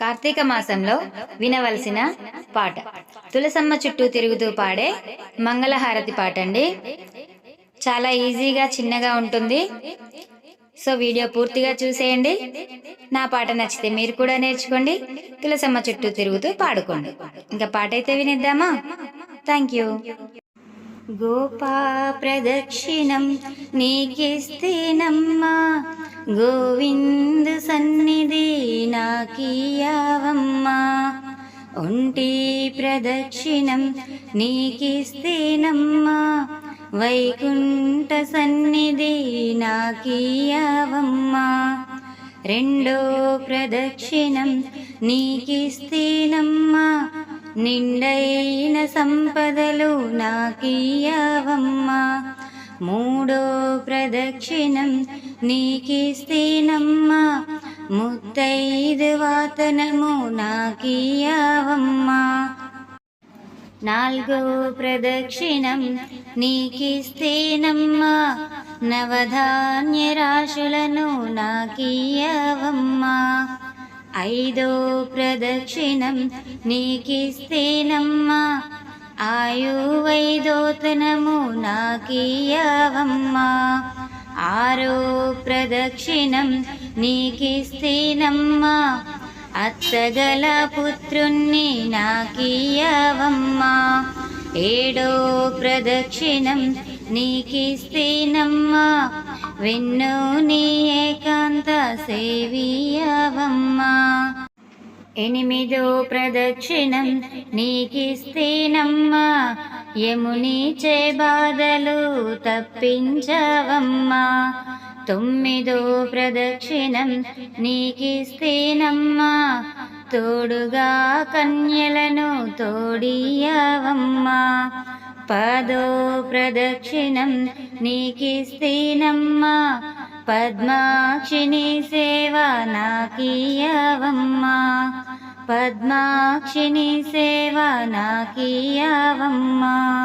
కార్తీక మాసంలో వినవలసిన పాట. తులసమ్మ చుట్టూ తిరుగుతూ పాడే మంగళహారతి పాట అండి చాలా ఈజీగా చిన్నగా ఉంటుంది. సో వీడియో పూర్తిగా చూసేయండి. నా పాట నచ్చితే మీరు కూడా నేర్చుకోండి. తులసమ్మ చుట్టూ తిరుగుతూ పాడుకోండి. ఇంకా పాట అయితే వినిద్దామా? థ్యాంక్ యూ గోపా ప్రదక్షిణం నీకిస్తేనమ్మా గోవింద సన్నిధి నాకీయావమ్మా. ఒంటి ప్రదక్షిణం నీకిస్తేనమ్మా. వైకుంఠ సన్నిధి నాకీయావమ్మా. రెండో ప్రదక్షిణం నీకిస్తేనమ్మా. నిండైన సంపదలు నాకీయావమ్మా. మూడో ప్రదక్షిణం నీకిస్తేనమ్మా. ముత్తైదు వాతనము నాకీయవమ్మా నాలుగో ప్రదక్షిణం నీకిస్తేనమ్మా. నవధాన్య రాశులను నాకీయవమ్మా ఐదో ప్రదక్షిణం నీకిస్తేనమ్మా. ఆయువైదోతనము నాకీయవమ్మా ఆరో ప్రదక్షిణం నీకిస్తేనమ్మా అత్తగల పుత్రుణ్ణి నాకియవమ్మా ఏడో ప్రదక్షిణం నీకిస్తేనమ్మా వెన్ను నీ ఏకాంత సేవీయవమ్మా ఎనిమిదో ప్రదక్షిణం నీకిస్తేనమ్మా యముని చే బాధలు తప్పించవమ్మా. తొమ్మిదో ప్రదక్షిణం నీకిస్తేనమ్మా. తోడుగా కన్యలను తోడియవమ్మా. పదో ప్రదక్షిణం నీకిస్తేనమ్మా. పద్మాక్షిని సేవ నాకీయవమ్మా. పద్మాక్షిని సేవ నాకీయవమ్మా.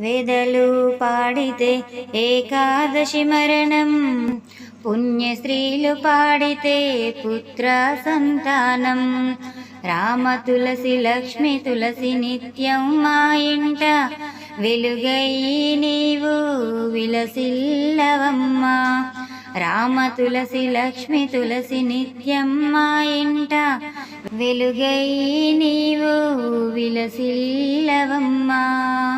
వేదలు పాడితే ఏకాదశి మరణం. పుణ్యశ్రీలు పాడితే పుత్ర సంతానం. రామ తులసి లక్ష్మి తులసి నిత్యం మా ఇంట. వెలుగై నీవు విలసిల్లవమ్మా. రామ తులసి లక్ష్మి తులసి నిత్యం మా ఇంట. వెలుగై నీవు విలసిల్లవమ్మా.